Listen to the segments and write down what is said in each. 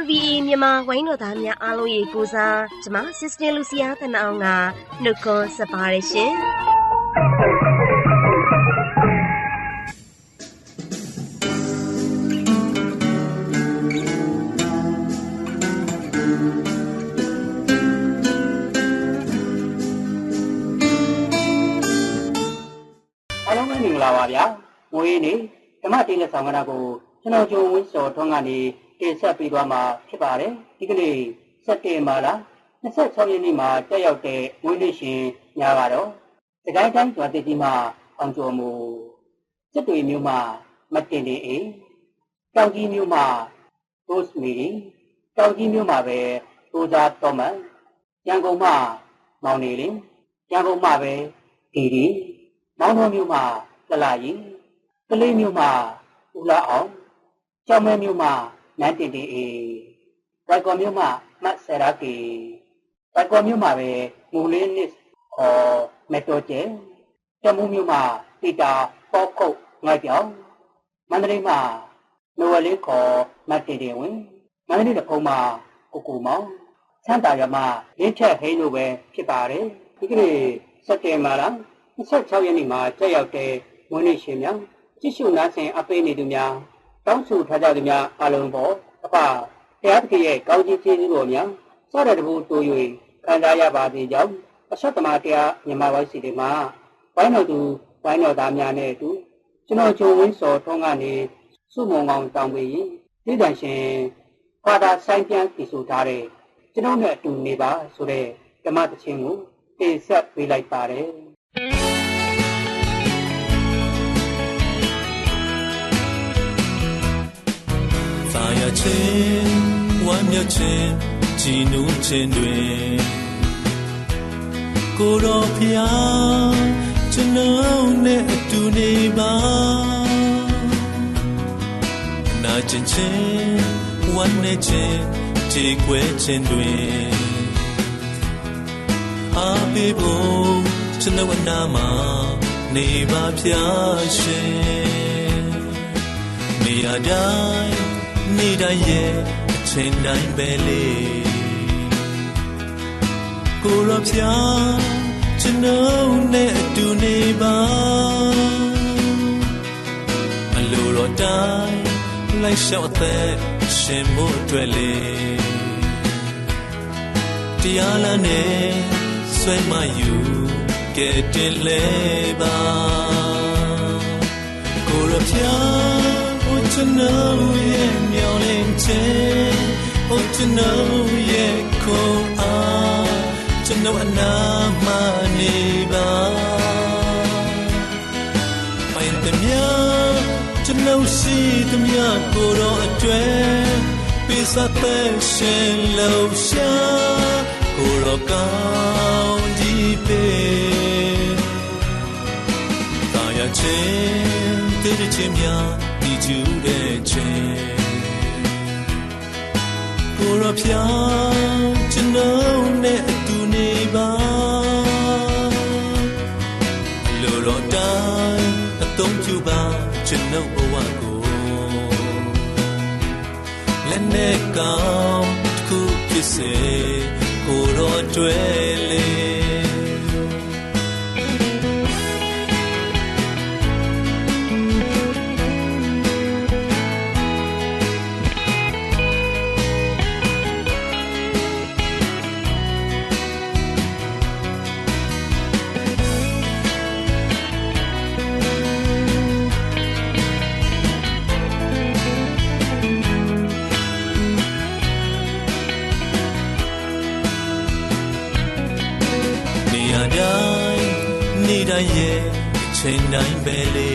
RVA မြန်မာဝိုင်းတော်သားများအားလုံးရေကိုစားကျမ Sister Lucia တနအောင်ကနှုတ်ခွန်းဆက်ပါတယ်ရှင်အားလုံးပဲမင်္ဂလာပါဗျာ။မိုးရေးနေဓမ္မတေးလက်ဆောင်ကဏ္ဍကိုကျွန်တော်ဂျုံဝင်းစော်ထွန်းကနေ တင်ဆက်ပေးသွားမှာဖြစ်ပါတယ်။ဒီကနေ့စက်တင်ဘာလ26ရက်နေ့မှာတက်ရောက်တဲ့မွေးနေ့ရှင်များကတော့စကိုင်းတိုင်းကျွာတိကြီးမှာအောင်ကျော်မူစစ်တွေမျိုးမှာမတင်နေအေးတောင်ကြီးမျိုးမှာတိုးစမီတောင်ကြီးမျိုးမှာပဲတိုးစားတော်မန်ရန်ကုန်မှာမောင်နေလင်းရန်ကုန်မှာပဲဒီဒီမောင်တော်မြို့မှာကလာကြီးကလေးမြို့မှာဦးလာအောင်ကျောင်းမဲမြို့မှာ နန်းတင်တင်အေးဝိုက်ကော်မြို့မှာမတ်ဆရာကီဝိုက်ကော်မြို့မှာပဲမူလေးနစ်ခေါ်မက်တိုကျဲတမူးမြို့မှာတီတာပေါကုတ်ငိုက်ပြောင်မန္တလေးမှာနိုဝယ်လေးခေါ်မတ်တင်တင်ဝင်မန္တလေးတဖုံမှာကိုကိုမောင်ချမ်းသာရမလင်းချက်ဟိန်းလို့ပဲဖြစ်ပါတယ်ဒီကနေ့စက်တင်ဘာလ26ရက်နေ့မှာတက်ရောက်တဲ့မွေးနေ့ရှင်များကြည့်ရှုနားဆင်အပေးနေသူများ တောင်းဆိုထားကြသူများအလုံးပေါ်အပတရားသခင်ရဲ့ကောင်းကြီးကျေးဇူးတော်များစတဲ့တဘူတိုး၍ခံစားရပါစေကြောင်းအဆက်သမားတရားမြန်မာဝိုင်းစီတွေမှာဝိုင်းတော်သူဝိုင်းတော်သားများနဲ့အတူကျွန်တော်ဂျုံဝင်းစော်ထုံးကနေစုမုံကောင်တောင်းပေးရင်ဒီတန်ရှင်ဖာသာဆိုင်ပြန်တည်ဆိုထားတဲ့ကျွန်တော်နဲ့အတူနေပါဆိုတဲ့ဓမ္မတခြင်းကိုတင်ဆက်ပေးလိုက်ပါတယ် သာယာခြင်းဝမ်းမြောက်ခြင်းကြည်နူးခြင်းတွင်ကိုယ်တော်ဖျားကျွန်တော်နဲ့အတူနေပါနာကျင်ခြင်းဝမ်းနေခြင်းကြည်ခွဲခြင်းတွင်အားပေးဖို့ကျွန်တော်အနာမှာနေပါဖျားရှင်နေရာတိုင်း နေတိုင်းရဲ့အချိန်တိုင်းပဲလေကိုရဖျားကျွန်တော်နဲ့အတူနေပါအလိုတော်တိုင်းလိုက်လျှောက်အသက်ရှင်မို့အတွက်လေတရားလမ်းနဲ့ဆွဲမယူကဲတင်လဲပါကိုရဖျား Oh to know yeah မျောလင်းခြင်း Oh to know yeah ကိုအားကျွန်တော်အနာမနေပါပိုင်တမြကျွန်တော်ရှိသမျှကိုတော့အတွက်ပိစတဲ့ရှင်လို့ရှာကိုတော့ကောင်းကြီးပေးသာယာခြင်းတည်ခြင်းများဒီ ကျူတဲ့ခြင်းကိုရဖျားကျွန်တော်နဲ့အတူနေပါလိုတော့တိုင်းအသုံးပြုပါကျွန်တော်ဘဝကိုလက်နဲ့ကောင်းတစ်ခုဖြစ်စေကိုတော့တွေ့ တိုင်းရဲ့အချိန်တိုင်းပဲလေ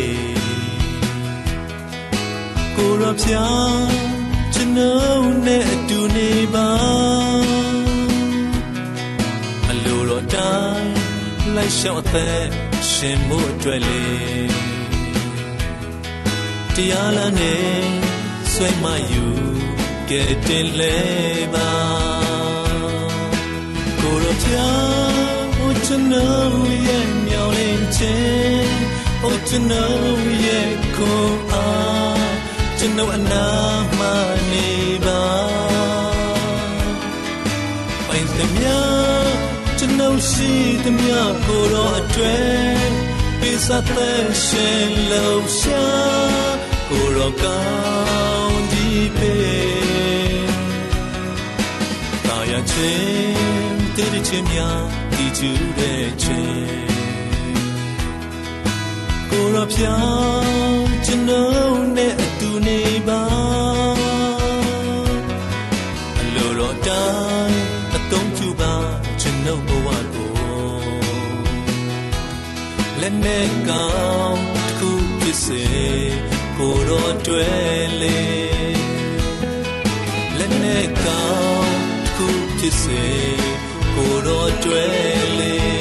ကိုရဖျားကျွန်တော်နဲ့အတူတူနေပါအလိုတော်တိုင်းလိုက်ရှောက်အသက်ရှင်မှုအတွက်လေတရားလာနေဆွဲမယူကဲတင်လဲပါကိုရောပြဟိုချန ရဲ့မြောင်လင်းချင်းဟိုချနရဲ့ကိုအားကျွန်တော်အနာမနေပါပိုင်သမျှကျွန်တော်ရှိသမျှကိုတော့အတွက်ပိစသက်ရှင်လို့ရှာကိုတော့ကောင်းဒီပေတာယာချင်းတည်ချင်းများဒီကျူတဲ့ချင်း ကိုတော့ပြောင်းကျွန်တော်နဲ့အတူနေပါအလိုတော့တိုင်းအသုံးပြုပါကျွန်တော်ဘဝကိုလက်နဲ့ကောင်းတစ်ခုဖြစ်စေကိုတော့တွေ့လေလက်နဲ့ကောင်းတစ်ခုဖြစ်စေကိုတော့တွေ့လေ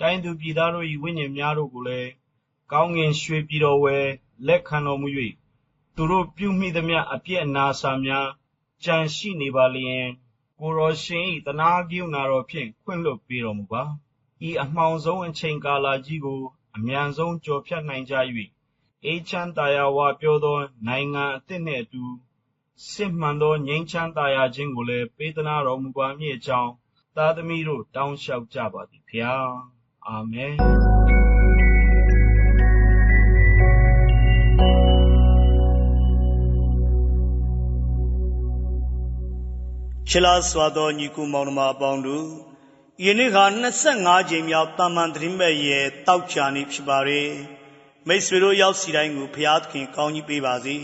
တိုင်းသူပြည်သားတို့၏ဝိညာဉ်များတို့ကိုလည်း ကောင်းကင်ရွှေပြည်တော်ဝယ်လက်ခံတော်မူ၍သူတို့ပြုမိသမျှအပြစ်အနာစာများကြံရှိနေပါလျင် ကိုရောရှင်၏တနာကရုဏာတော်ဖြင့် ခွင့်လွှတ်ပေးတော်မူပါ ဤအမှောင်ဆုံးအချိန်ကာလကြီးကို အမြန်ဆုံးကျော်ဖြတ်နိုင်ကြ၍အေးချမ်းသာယာဝပြောသော နိုင်ငံအသစ်နှင့်အတူ စစ်မှန်သောငြိမ်းချမ်းသာယာခြင်းကိုလည်း ပေးသနာတော်မူပါမည်အကြောင်း သားသမီးတို့ တောင်းလျှောက်ကြပါသည်ဖျား အာမင်ချစ်လားစွာသောညီကိုမောင်နှမအပေါင်းတို့ယနေ့ခါ25ကြိမ်မြောက်တာမန်သတင်းမဲ့ရဲ့တောက်ချာနေဖြစ်ပါれမိတ်ဆွေတို့ရောက်စီတိုင်းကိုဖျားသခင်ကောင်းကြီးပေးပါစေ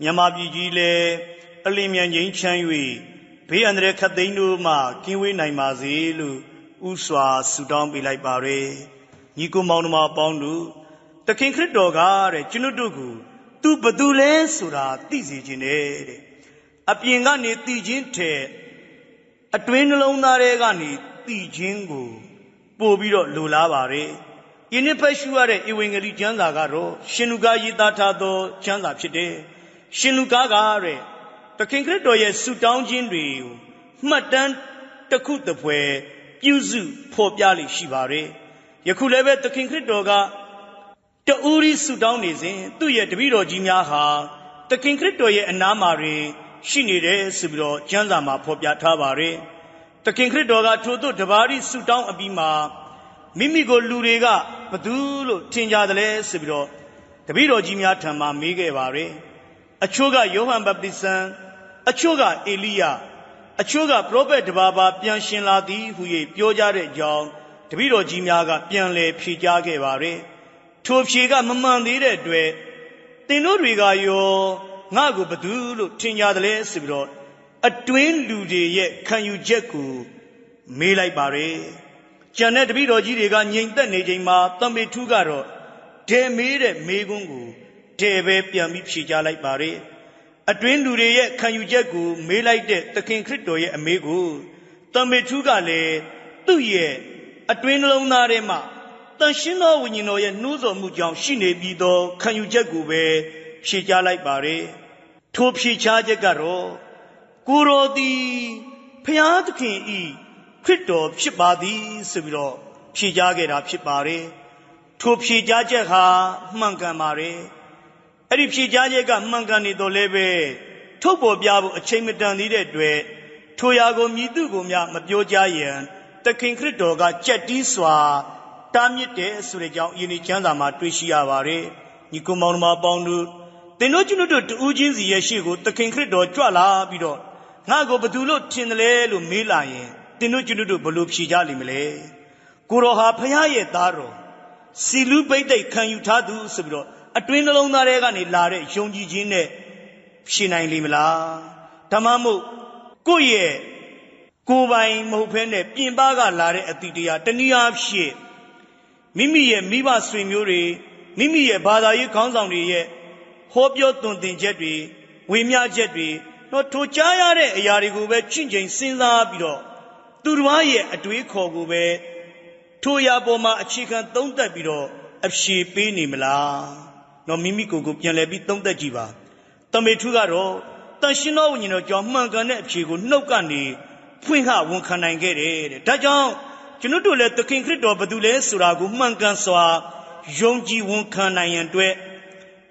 မြန်မာပြည်ကြီးလည်းအလင်းမြန်ငိမ့်ချမ်း၍ဘေးအန္တရာယ်ခတ်သိမ်းတို့မှကင်းဝေးနိုင်ပါစေလို့ ဥစွာဆုတောင်းပေးလိုက်ပါれညီကိုမောင်နှမအပေါင်းတို့တခင်ခရစ်တော်ကတဲ့ကျွန်ုပ်တို့ကိုသူဘသူလဲဆိုတာသိစေခြင်းနဲ့တဲ့အပြင်ကနေတည်ခြင်းထဲအတွင်းနှလုံးသားထဲကနေတည်ခြင်းကိုပို့ပြီးတော့လိုလားပါတယ်။ယနေ့ဖတ်ရှုရတဲ့ဧဝံဂေလိကျမ်းစာကတော့ရှင်လူကာရေးသားထားသောကျမ်းစာဖြစ်တယ်။ရှင်လူကာကတဲ့သခင်ခရစ်တော်ရဲ့ဆုတောင်းခြင်းတွေကိုမှတ်တမ်းတစ်ခုတစ်ပွဲ ပြုစုဖော်ပြလိရှိပါတယ်။ယခုလည်းပဲသခင်ခရစ်တော်ကတူရီဆုတောင်းနေစဉ်သူ့ရဲ့တပည့်တော်ကြီးများဟာတတခင်ခရစ်တော်ရဲ့အနားမှာတွင်ရှိနေတယ်ဆိုပြီးတော့ကျမ်းစာမှာဖော်ပြထားပါတယ်။တခင်ခရစ်တော်ကထိုသို့တပါးရီဆူတောင်းအပြီးမှာမိမိကိုလူတွေကဘသူလို့ထင်ကြတယ်လဲဆိုပြီးတော့တပည့်တော်ကြီးများထံမှာမေးခဲ့ပါတယ်။အချို့ကယောဟန်ဗပတိဇံအချို့ကအေလိယ အချို့ကပရောဖက်တပါးပါပြန်ရှင်လာသည်ဟု၍ပြောကြတဲ့အကြောင်းတပည့်တော်ကြီးများကပြန်လည်ဖြေကြားခဲ့ပါတယ်။ထိုဖြေကမမှန်သေးတဲ့အတွက်သင်တို့တွေကရောငါ့ကိုဘသူလို့ထင်ကြတယ်လဲဆိုပြီးတော့အတွင်းလူတွေရဲ့ခံယူချက်ကိုမေးလိုက်ပါတယ်။ကျန်တဲ့တပည့်တော်ကြီးတွေကငြိမ်သက်နေချိန်မှာတမ္ပေထူးကတော့ဒဲမေးတဲ့မေးခွန်းကိုဒဲပဲပြန်ပြီးဖြေကြားလိုက်ပါတယ်။ အတွင်းလူတွေရဲ့ခံယူချက်ကိုမေးလိုက်တဲ့သခင်ခရစ်တော်ရဲ့အမေးကိုတမ္ပေထူးကလည်းသူ့ရဲ့အတွင်းနှလုံးသားထဲမှာတန်ရှင်းသောဝိညာဉ်တော်ရဲ့နှိုးဆော်မှုကြောင့်ရှိနေပြီးသောခံယူချက်ကိုပဲဖြေကြားလိုက်ပါတယ်။ထိုဖြေချချက်ကတော့ကိုရောသည်ဖျားသခင်ဤခရစ်တော်ဖြစ်ပါသည်ဆိုပြီးတော့ဖြေကြားခဲ့တာဖြစ်ပါတယ်။ထိုဖြေကြားချက်ဟာမှန်ကန်ပါတယ်။ အဲ့ဒီဖြေကြားချက်ကမှန်ကန်နေတော့လည်းပဲထုတ်ပေါ်ပြဖို့အချိန်မတန်သေးတဲ့အတွက်ထိုရာကိုမြည်သူကိုများမပြောကြရန်သခင်ခရစ်တော်ကကြက်တီးစွာတားမြစ်တယ်ဆိုတဲ့အကြောင်းယင်းဒီကျမ်းစာမှာတွေ့ရှိရပါတယ်။ညီကိုမောင်နှမပေါင်းတို့သင်တို့ကျွန်တို့တူးချင်းစီရဲ့ရှေ့ကိုသခင်ခရစ်တော်ကြွလာပြီးတော့ငါ့ကိုဘယ်သူလို့ထင်တယ်လဲလို့မေးလာရင်သင်တို့ကျွန်တို့ဘယ်လိုဖြေကြလိမ့်မလဲ။ကိုတော်ဟာဖခင်ရဲ့သားတော်စီလူပိတ်သိက်ခံယူထားသူဆိုပြီးတော့ အတွင်းနှလုံးသားထဲကနေလာတဲ့ယုံကြည်ခြင်းနဲ့ဖြေနိုင်လိမ့်မလား။ဓမ္မမို့ကိုယ့်ရဲ့ကိုယ်ပိုင်မဟုတ်ဘဲနဲ့ပြင်ပကလာတဲ့အတိတရားတနည်းအားဖြင့်မိမိရဲ့မိဘဆွေမျိုးတွေမိမိရဲ့ဘာသာရေးခေါင်းဆောင်တွေရဲ့ဟောပြောသွန်သင်ချက်တွေဝေမျှချက်တွေတော့ထိုကြားရတဲ့အရာတွေကိုပဲချင့်ချိန်စဉ်းစားပြီးတော့သူတစ်ပါးရဲ့အတွေးခေါ်ကိုပဲထိုအရာပေါ်မှာအခြေခံသုံးသပ်ပြီးတော့အဖြေပေးနေမလား တော့မိမိကိုယ်ကိုပြန်လည်ပြီးသုံးသပ်ကြည့်ပါတမေထုကတော့တန်ရှင်တော်ဝိညာဉ်တော်ကြောင့်မှန်ကန်တဲ့အဖြေကိုနှုတ်ကနေဖွင့်ဟဝန်ခံနိုင်ခဲ့တယ်တဲ့ဒါကြောင့်ကျွန်တော်တို့လည်းသခင်ခရစ်တော်ဘယ်သူလဲဆိုတာကိုမှန်ကန်စွာယုံကြည်ဝန်ခံနိုင်ရန်အတွက်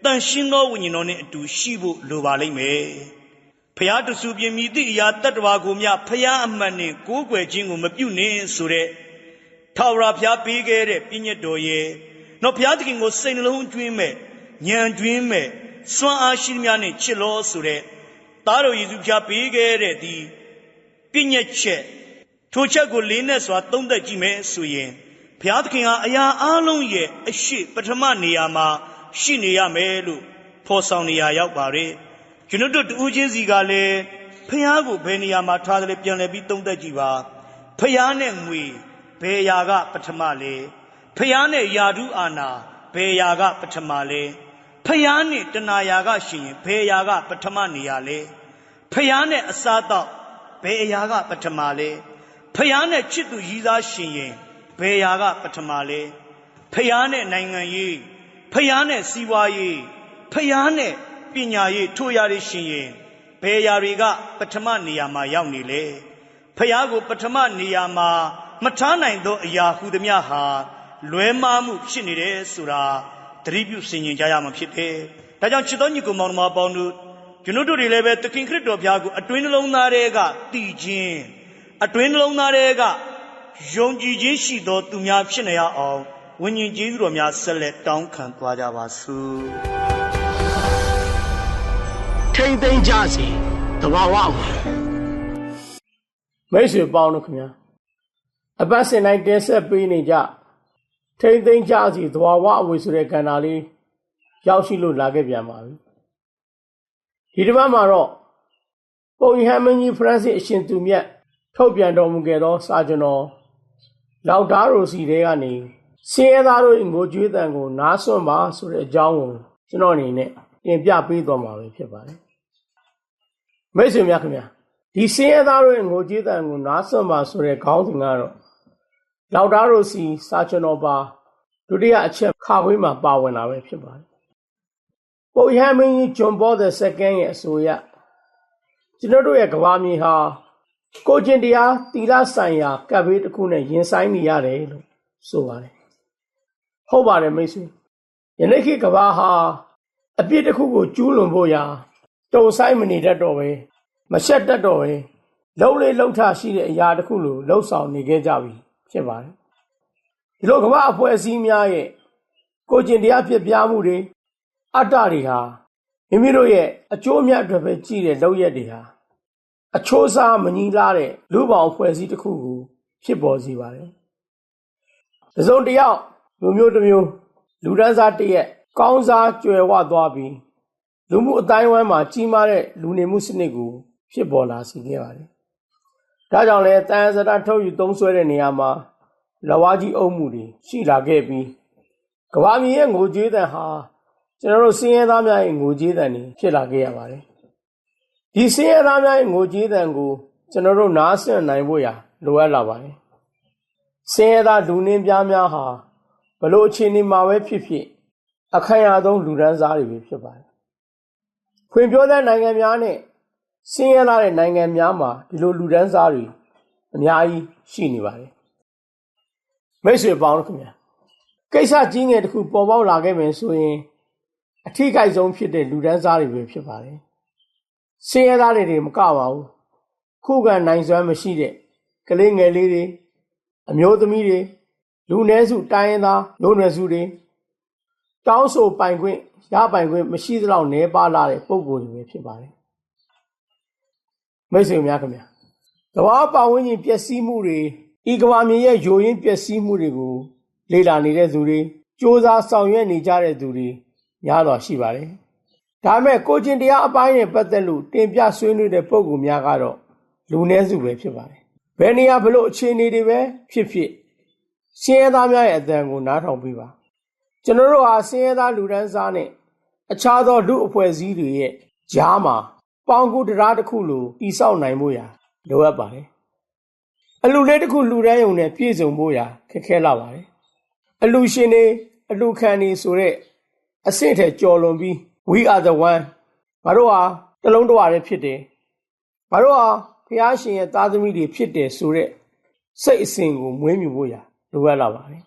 တန်ရှင်းသောဝိညာဉ်တော်နဲ့အတူရှိဖို့လိုပါလိမ့်မယ်။ဖျားတဆူပြင်းမြည်သည့်အရာတတ္တဝါကိုမြဖျားအမှန်နဲ့ကိုးကွယ်ခြင်းကိုမပြုနှင်းဆိုတဲ့ထာဝရဘုရားပေးခဲ့တဲ့ပြည့်ညတ်တော်ရဲ့နော်ဘုရားသခင်ကိုစိတ်နှလုံးကျွင်းမဲ့ ဉာဏ်ကျွင်းမဲ့စွမ်းအားရှိသမျှနဲ့ချစ်လို့ဆိုတဲ့သားတော်ယေရှုဖျားပေးခဲ့တဲ့ဒီပြည့်ညတ်ချက်ထိုချက်ကိုလေးနဲ့စွာသုံးသက်ကြည့်မယ်ဆိုရင်ဘုရားသခင်ဟာအရာအလုံးရဲ့အရှိပထမနေရာမှာရှိနေရမယ်လို့ဖော်ဆောင်နေရရောက်ပါတယ်ကျွန်တော်တို့တူးချင်းစီကလည်းဖះကိုဘယ်နေရာမှာထားတယ်လဲပြန်လည်ပြီးသုံးသက်ကြည့်ပါဖះနဲ့ငွေဘယ်ရာကပထမလဲဖះနဲ့ယာဒုအာနာဘယ်ရာကပထမလဲ ဖះနဲ့တဏှာကရှင်ရင်ဘယ်ရာက ပထမနေရာလဲဖះနဲ့အစားတော့ဘယ်အရာက ပထမလဲဖះနဲ့ချစ်သူရည်သားရှင်ရင်ဘယ်ရာက ပထမလဲဖះနဲ့နိုင်ငံရေးဖះနဲ့စီးပွားရေးဖះနဲ့ပညာရေးထိုရာတွေရှင်ရင်ဘယ်ရာတွေက ပထမနေရာမှာရောက်နေလဲဖះကို ပထမနေရာမှာမထားနိုင်သောအရာဟူသည်များဟာလွဲမှားမှုဖြစ်နေတယ်ဆိုတာ သတိပြုဆင်ခြင်ကြရမှာဖြစ်တယ်။ဒါကြောင့်ချစ်တော်ညီကိုမောင်နှမပေါင်းတို့ကျွန်တော်တို့တွေလည်းပဲသခင်ခရစ်တော်ဘုရားကိုအတွင်းနှလုံးသားထဲကတည်ခြင်းအတွင်းနှလုံးသားထဲကယုံကြည်ခြင်းရှိသောသူများဖြစ်နေရအောင်ဝိညာဉ်ကျေးဇူးတော်များဆက်လက်တောင်းခံသွားကြပါစို့ထိမ့်သိမ့်ကြစီတဘာဝဝမိတ်ဆွေပေါင်းတို့ခင်ဗျာအပတ်စဉ်တိုင်းတင်ဆက်ပေးနေကြ ထိမ့်သိမ့်ကြစီသဘာဝအဝေဆိုတဲ့ကဏ္ဍလေးရောက်ရှိလို့လာခဲ့ပြန်ပါပြီဒီတစ်ပတ်မှာတော့ပုံဟမ်မင်းကြီးဖရန့်စစ်အရှင်သူမြတ်ထုတ်ပြန်တော်မူခဲ့သောစာကျွန်တော်လောက်ဒါရိုစီတွေကနေစင်းရဲသားတို့ငိုကြွေးတန်ကို နားစွန့်ပါဆိုတဲ့အကြောင်းကိုကျွန်တော်အနေနဲ့တင်ပြပေးသွားမှာပဲဖြစ်ပါတယ်မိတ်ဆွေများခင်ဗျာဒီစင်းရဲသားတို့ငိုကြွေးတန်ကိုနားစွန့်ပါဆိုတဲ့ခေါင်းစဉ်ကတော့ လောက်ဒါရိုစီစာကျွန်တော်ပါဒုတိယအချက်ခါခွေးမှာပါဝင်လာပဲဖြစ်ပါတယ်ပုပ်ရဟန်းမင်းကြီးဂျွန်ဘော် II ရဲ့အဆိုအရကျွန်တော်တို့ရဲ့ကဘာမြေဟာကိုကျင့်တရားတီလာဆိုင်ရာကပ်ဘေးတစ်ခုနဲ့ရင်ဆိုင်နေရတယ်လို့ဆိုပါတယ်ဟုတ်ပါတယ်မိတ်ဆွေယနေ့ခေတ်ကဘာဟာအပြစ်တစ်ခုကိုကျူးလွန်ဖို့ရာတုံဆိုင်မနေတတ်တော့ပဲမရှက်တတ်တော့ပဲလုံးလေးလှုပ်ထရှိတဲ့အရာတစ်ခုလိုလှုပ်ဆောင်နေခဲ့ကြပြီ ဖြစ်ပါတယ်ဒီလိုကမ္ဘာအဖွဲ့အစည်းများရဲ့ကိုကျင်တရားဖြစ်ပြမှုတွေအတ္တတွေဟာမိမိတို့ရဲ့အကျိုးအမြတ်အတွက်ပဲကြည့်တဲ့လောက်ရက်တွေဟာအချိုးစားမညီလားတဲ့လူပေါင်းအဖွဲ့အစည်းတစ်ခုကိုဖြစ်ပေါ်စေပါတယ်။တစ်စုံတစ်ယောက်လူမျိုးတစ်မျိုးလူဒန်းစားတစ်ရက်ကောင်းစားကြွယ်ဝသွားပြီးလူမှုအတိုင်းအဝိုင်းမှာကြီးမားတဲ့လူနေမှုစနစ်ကိုဖြစ်ပေါ်လာစေခဲ့ပါတယ်။ ဒါကြောင့်လဲတန်စတာထုတ်ယူသုံးဆွဲတဲ့နေရာမှာလဝါကြီးအုပ်မှုတွေရှိလာခဲ့ပြီးကဘာမီရဲ့ငိုကြွေးတန်ဟာကျွန်တော်တို့စင်းရဲသားများရဲ့ငိုကြွေးတန်တွေဖြစ်လာခဲ့ရပါတယ်။ဒီစင်းရဲသားများရဲ့ငိုကြွေးတန်ကိုကျွန်တော်တို့နားဆင်နိုင်ဖို့ရာလိုအပ်လာပါတယ်။စင်းရဲသားလူနင်းပြားများဟာဘလို့အခြေအနေမှာပဲဖြစ်ဖြစ်အခိုင်အဆုံးလူဒန်းစားတွေပဲဖြစ်ပါတယ်။ဖွံ့ဖြိုးတဲ့နိုင်ငံများနဲ့ စင်းရဲလာတဲ့နိုင်ငံများမှာဒီလိုလူဒန်းစားတွေအများကြီးရှိနေပါတယ်။မိတ်ဆွေပေါင်းခင်ဗျာကိစ္စကြီးငယ်တစ်ခုပေါ်ပေါက်လာခဲ့မယ်ဆိုရင်အထိကိဆုံးဖြစ်တဲ့လူဒန်းစားတွေပဲဖြစ်ပါတယ်။စင်းရဲသားတွေမကပါဘူး။ခုခံနိုင်စွမ်းမရှိတဲ့ကလေးငယ်လေးတွေအမျိုးသမီးတွေလူနည်းစုတိုင်းရင်းသားလူနွယ်စုတွေတောင်းဆိုပိုင်ခွင့်ရပိုင်ခွင့်မရှိသလောက်နှဲပါလာတဲ့ပုံကိုယ်တွေပဲဖြစ်ပါတယ် မိတ်ဆွေများခင်ဗျာကမ္ဘာပတ်ဝန်းကျင်ပျက်စီးမှုတွေဤကမ္ဘာမြေရဲ့ယိုရင်းပျက်စီးမှုတွေကိုလေ့လာနေတဲ့သူတွေစ조사ဆောင်ရွက်နေကြတဲ့သူတွေများတော့ရှိပါတယ်ဒါပေမဲ့ကိုကျင်တရားအပိုင်းနဲ့ပတ်သက်လို့တင်ပြဆွေးနွေးတဲ့ပုံကူများကတော့လူနည်းစုပဲဖြစ်ပါတယ်ဘယ်နေရာဘလို့အခြေအနေတွေပဲဖြစ်ဖြစ်စင်းရဲသားများရဲ့အသံကိုနားထောင်ပြီးပါကျွန်တော်တို့ဟာစင်းရဲသားလူဒန်းစားနဲ့အခြားသောလူအဖွဲ့အစည်းတွေရဲ့ကြားမှာ ပေါင်ကူတရားတစ်ခုလိုတိဆောက်နိုင်ဖို့ရာလိုအပ်ပါတယ်အလူလေးတစ်ခုလူတန်းယုံနဲ့ပြည့်စုံဖို့ရာခက်ခဲလာပါတယ်အလူရှင်တွေအလူခံတွေဆိုတဲ့အဆင့်ထဲကျော်လွန်ပြီး we are the one ဘာတို့ဟာတလုံးတဝရဲဖြစ်တယ်ဘာတို့ဟာဖျားရှင်ရဲ့သားသမီးတွေဖြစ်တယ်ဆိုတဲ့စိတ်အစဉ်ကိုမွေးမြူဖို့ရာလိုအပ်လာပါတယ်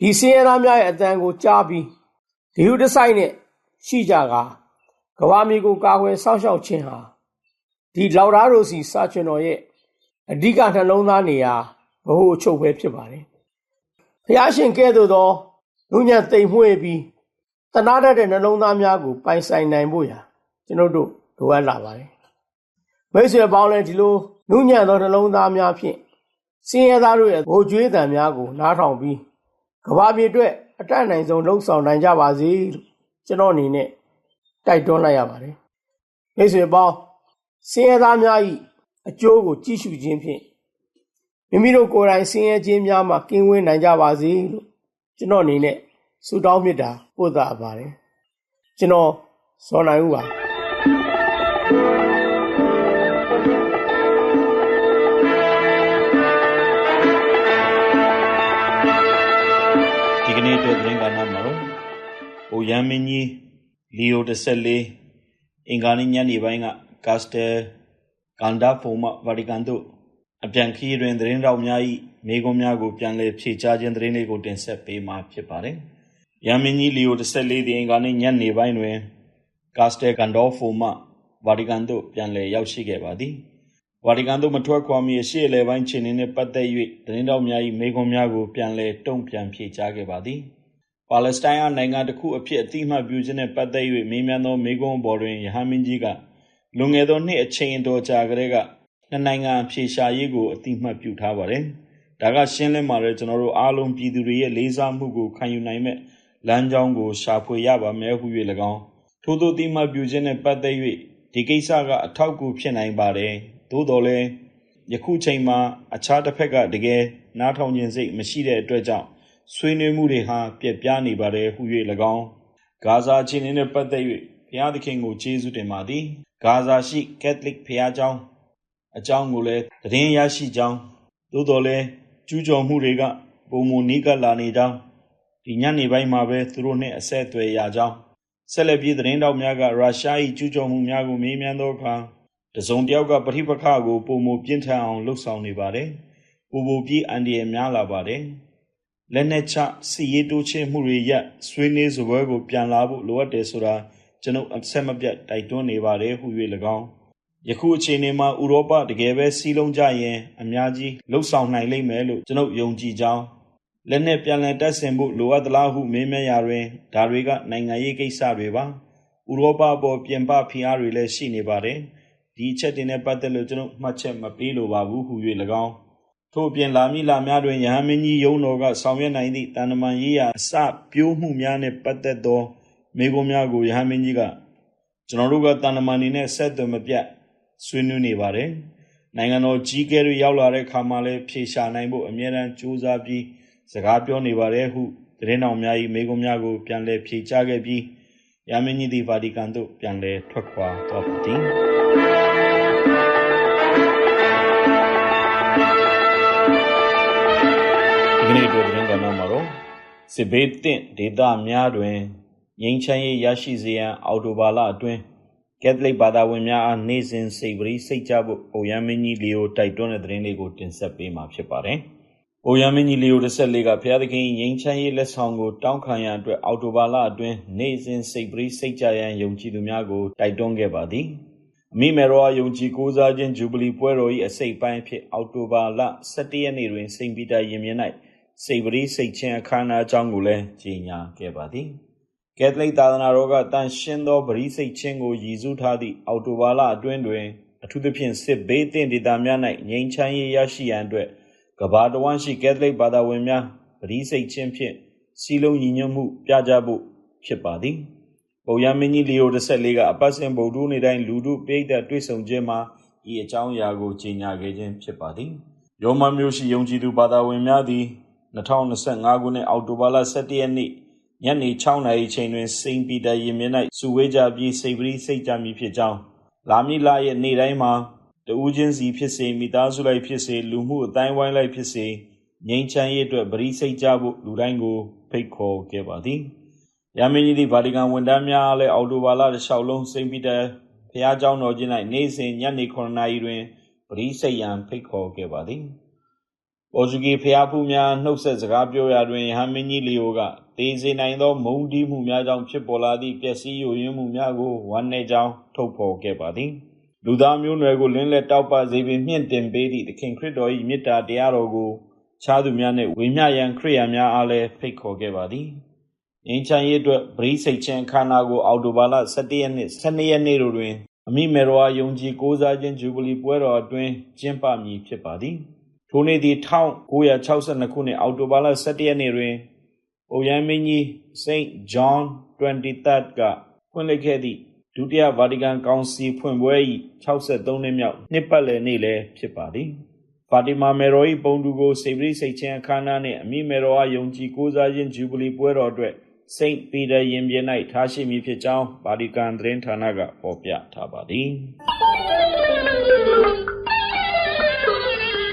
ဒီစင်းရဲသားများရဲ့အတန်ကိုကြားပြီးဒီဟုတဆိုင်နဲ့ရှိကြက ကဘာမီကိုကာကွယ်စောင့်ရှောက်ခြင်းဟာဒီလောက်သားတို့စီစာချွန်တော်ရဲ့အဓိကနှလုံးသားနေရာဘ ਹੁ အချုပ်ပဲဖြစ်ပါတယ်ဖျားရှင်ကဲ့သို့သောလူညံတိမ်မွှေ့ပြီးတနာတတ်တဲ့နှလုံးသားများကိုပိုင်ဆိုင်နိုင်ဖို့ရာကျွန်တော်တို့လိုအပ်လာပါတယ်မိတ်ဆွေပေါင်းလည်းဒီလိုနုညံ့သောနှလုံးသားများဖြင့်စင်းရဲသားတို့ရဲ့ငိုကြွေးတံများကိုနားထောင်ပြီးကဘာမြေအတွက်အတတ်နိုင်ဆုံးလှုပ်ဆောင်နိုင်ကြပါစေလို့ကျွန်တော်အနေနဲ့ တိုက်တွန်းလိုက်ရပါတယ်မိတ်ဆွေပေါင်းစင်းရဲသားများ၏အကျိုးကို ကြည့်ရှုခြင်းဖြင့်မိမိတို့ကိုယ်တိုင်ဆင်းရဲခြင်းများမှကင်းဝေးနိုင်ကြပါစေလို့ကျွန်တော်အနေနဲ့ဆုတောင်းမေတ္တာပို့သပါတယ်ကျွန်တော်စောနိုင်ဦးပါဒီကနေ့အတွက်သတင်းကဏ္ဍမှာတော့အိုရန်မင်းကြီး လီယို14အင်္ဂါနေ့ညနေပိုင်းကကာစတယ်ကန်ဒါဖိုမဗာတီကန်တို့အပြန်ခီးတွင်သတင်းတော်များ၏မိဂုံများကိုပြန်လည်ဖြည့်ချခြင်းသတင်းလေးကိုတင်ဆက်ပေးမှာဖြစ်ပါတယ်။ရန်မင်းကြီးလီယို14ဒီအင်္ဂါနေ့ညနေပိုင်းတွင်ကာစတယ်ကန်ဒေါဖိုမဗာတီကန်တို့ပြန်လည်ရောက်ရှိခဲ့ပါသည်။ဗာတီကန်တို့မထွက်ခွာမီအရှိအလဲပိုင်းခြေနေနှင့်ပတ်သက်၍သတင်းတော်များ၏မိဂုံများကိုပြန်လည်တုံ့ပြန်ဖြည့်ချခဲ့ပါသည်။ ပါလက်စတိုင်းအားနိုင်ငံတစ်ခုအဖြစ်အတိအမှတ်ပြုခြင်းနှင့်ပတ်သက်၍မေးမြန်းသောမိဂုံပေါ်တွင်ယဟန်မင်းကြီးကလွန်ခဲ့သောနှစ်အချိန်အတော်ကြာကတည်းကနှစ်နိုင်ငံအဖြေရှာရေးကိုအတိအမှတ်ပြုထားပါတယ်။ဒါကရှင်းလင်းပါတယ်ကျွန်တော်တို့အားလုံးပြည်သူတွေရဲ့လေးစားမှုကိုခံယူနိုင်မဲ့လမ်းကြောင်းကိုရှာဖွေရပါမယ်ဟု၍၎င်းထို့သောတိမှတ်ပြုခြင်းနှင့်ပတ်သက်၍ဒီကိစ္စကအထောက်အကူဖြစ်နိုင်ပါတယ်။သို့တော်လည်းယခုချိန်မှာအခြားတစ်ဖက်ကတကယ်နားထောင်ခြင်းစိတ်မရှိတဲ့အတွက်ကြောင့် ဆွေးနွေးမှုတွေဟာပြက်ပြားနေပါတယ်ဟု၍၎င်းဂါဇာအခြေအနေနဲ့ပတ်သက်၍ဘုရားသခင်ကိုကျေးဇူးတင်ပါသည်ဂါဇာရှိကက်သလစ်ဘုရားကျောင်းအကြောင်းကိုလည်းသတင်းရရှိကြောင်းသို့တော်လည်းကျူးကျော်မှုတွေကပုံမနီးကပ်လာနေကြောင်းဒီညနေပိုင်းမှာပဲသူတို့နဲ့အဆက်အသွယ်ရကြောင်းဆက်လက်ပြီးသတင်းတောက်များကရုရှား၏ကျူးကျော်မှုများကိုမေးမြန်းသောအခါတစုံတယောက်ကပဋိပက္ခကိုပုံမပြင်းထန်အောင်လှုပ်ဆောင်နေပါတယ်။ပူပူပြီးအန်ဒီရများလာပါတယ်။ လက်နက်ချစီရေးတိုးချဲ့မှုတွေရပ်ဆွေးနွေးစပွဲကိုပြန်လာဖို့လိုအပ်တယ်ဆိုတာကျွန်ုပ်အဆက်မပြတ်တိုက်တွန်းနေပါတယ်ဟု၍၎င်းယခုအချိန်မှာဥရောပတကယ်ပဲစီးလုံးကြရင်အများကြီးလှုပ်ဆောင်နိုင်လိမ့်မယ်လို့ကျွန်ုပ်ယုံကြည်ကြောင်းလက်နဲ့ပြန်လည်တက်ဆင်ဖို့လိုအပ်သလားဟုမေးမြန်းရာတွင်ဒါတွေကနိုင်ငံရေးကိစ္စတွေပါဥရောပပေါ်ပြင်ပဖိအားတွေလည်းရှိနေပါတယ်ဒီအချက်တွေနဲ့ပတ်သက်လို့ကျွန်ုပ်မှတ်ချက်မပေးလိုပါဘူးဟု၍၎င်း ထို့ပြင်လာမည်လာများတွင်ယဟန်မင်းကြီးယုံတော်ကဆောင်ရွက်နိုင်သည့်တန်တမန်ရေးရာအစပြိုးမှုများနှင့်ပတ်သက်သောမိဂုံများကိုယဟန်မင်းကြီးကကျွန်တော်တို့ကတန်တမန်နေနဲ့ဆက်သွယ်မပြတ်ဆွေးနွေးနေပါတယ်နိုင်ငံတော်ကြီးကဲတွေရောက်လာတဲ့ခါမှလည်းဖြေရှာနိုင်ဖို့အမြဲတမ်းကြိုးစားပြီးစကားပြောနေပါတယ်ဟုသတင်းတော်များ၏မိဂုံများကိုပြန်လည်ဖြေချခဲ့ပြီးယာမင်းကြီးသည်ဗာတီကန်သို့ပြန်လည်ထွက်ခွာသွားပါသည် ဒီနေ့တို့သတင်းကဏ္ဍမှာတော့စစ်ဘေးတင့်ဒေသများတွင်ငြိမ်းချမ်းရေးရရှိစေရန်အော်တိုဘာလအတွင်းကက်သလစ်ဘာသာဝင်များအားနေ့စဉ်စိတ်ပရိစိတ်ကြဖို့အိုယမ်းမင်းကြီးလီယိုတိုက်တွန်းတဲ့သတင်းလေးကိုတင်ဆက်ပေးမှာဖြစ်ပါတယ်။အိုယမ်းမင်းကြီးလီယို14ကဘုရားသခင်ငြိမ်းချမ်းရေးလက်ဆောင်ကိုတောင်းခံရန်အတွက်အော်တိုဘာလအတွင်းနေ့စဉ်စိတ်ပရိစိတ်ကြရန်ယုံကြည်သူများကိုတိုက်တွန်းခဲ့ပါသည်။အမိမေရောယုံကြည်ကိုးစားခြင်းဂျူဘလီပွဲတော်၏အစိတ်ပိုင်းဖြစ်အော်တိုဘာလ17ရက်နေ့တွင်စိန့်ပီတာရင်မြင်၌ စိတ်ပရိစိတ်ချင်းအခမ်းအနားအကြောင်းကိုလည်းကြေညာခဲ့ပါသည်။ကက်သလိတ်သာသနာတော်ကတန်ရှင်းသောပရိစိတ်ချင်းကိုရည်စူးထားသည့်အော်တိုဘာလအတွင်းတွင်အထူးသဖြင့်စစ်ဘေးသင့်ဒေသများ၌ငြိမ်းချမ်းရေးရရှိရန်အတွက်ကဘာတဝမ်းရှိကက်သလိတ်ဘာသာဝင်များပရိစိတ်ချင်းဖြင့်စီလုံးညီညွတ်မှုပြကြဖို့ဖြစ်ပါသည်။ပုံရမင်းကြီးလီယို14ကအပတ်စဉ်ဗုဒ္ဓနေတိုင်းလူထုပိဋကတွေ့ဆုံခြင်းမှာဤအကြောင်းအရာကိုကြေညာခဲ့ခြင်းဖြစ်ပါသည်။ရောမမျိုးရှိယုံကြည်သူဘာသာဝင်များသည် 2025ခုနှစ်အောက်တိုဘာလ17ရက်နေ့ညနေ6နာရီချိန်တွင်စိန်ပီတာရင်မြင့်၌စုဝေးကြပြီးစိတ်ပရိစိတ်ကြမည်ဖြစ်ကြောင်းလာမည့်လရဲ့နေ့တိုင်းမှာတဦးချင်းစီဖြစ်စေမိသားစုလိုက်ဖြစ်စေလူမှုအတိုင်းဝိုင်းလိုက်ဖြစ်စေငြိမ်းချမ်းရေးအတွက်ပရိစိတ်ကြဖို့လူတိုင်းကိုဖိတ်ခေါ်ခဲ့ပါသည်ရမင်းကြီးဒီဗာတီကန်ဝန်ထမ်းများလည်းအော်တိုဘာလတစ်လျှောက်လုံးစိန့်ပီတာဘုရားကျောင်းတော်ကြီး၌နေ့စဉ်ညနေ9:00နာရီတွင်ပရိစိတ်ရန်ဖိတ်ခေါ်ခဲ့ပါသည် ပေါ်တူဂီဖျားဖူးများနှုတ်ဆက်စကားပြောရာတွင်ဟမ်မင်းကြီးလီယိုကသေစေနိုင်သောမုန်းတီးမှုများကြောင့်ဖြစ်ပေါ်လာသည့်ပျက်စီးယိုယွင်းမှုများကိုဝမ်းနည်းကြောင်းထုတ်ဖော်ခဲ့ပါသည်။လူသားမျိုးနွယ်ကိုလင်းလက်တောက်ပစေပြီးမြင့်တင်ပေးသည့်သခင်ခရစ်တော်၏မေတ္တာတရားတော်ကိုခြားသူများနှင့်ဝေမျှရန်ခရိယာများအားလည်းဖိတ်ခေါ်ခဲ့ပါသည်။ငြိမ်းချမ်းရေးအတွက်ပရိစိတ်ချင်းခန္ဓာကိုအော်တိုဘာလ17ရက်နေ့12ရက်နေ့တို့တွင်အမိမေရောယုံကြည်ကိုးစားခြင်းဂျူဘလီပွဲတော်အတွင်းကျင်းပမည်ဖြစ်ပါသည်။ ထိုနေ့သည်1962ခုနှစ်အောက်တိုဘာလ17ရက်နေ့တွင်။ပုပ်ရဟန်းမင်းကြီး St. John XXIII ကဖွင့်လှစ်ခဲ့သည့်ဒုတိယဗာတီကန်ကောင်စီဖွင့်ပွဲ၏63နှစ်မြောက်နှစ်ပတ်လည်နေ့လည်းဖြစ်ပါသည်။ဖာတီမာမယ်တော်၏ပုံတူကိုစိတ်ပရိစိတ်ချင်းအခမ်းအနားနှင့်အမိမယ်တော်အားယုံကြည်ကိုးစားခြင်းဂျူဘလီပွဲတော်အတွက်စိန့်ပီတာရင်ပြင်၌ထားရှိမည်ဖြစ်ကြောင်းဗာတီကန်သတင်းဌာနကဖော်ပြထားပါသည်။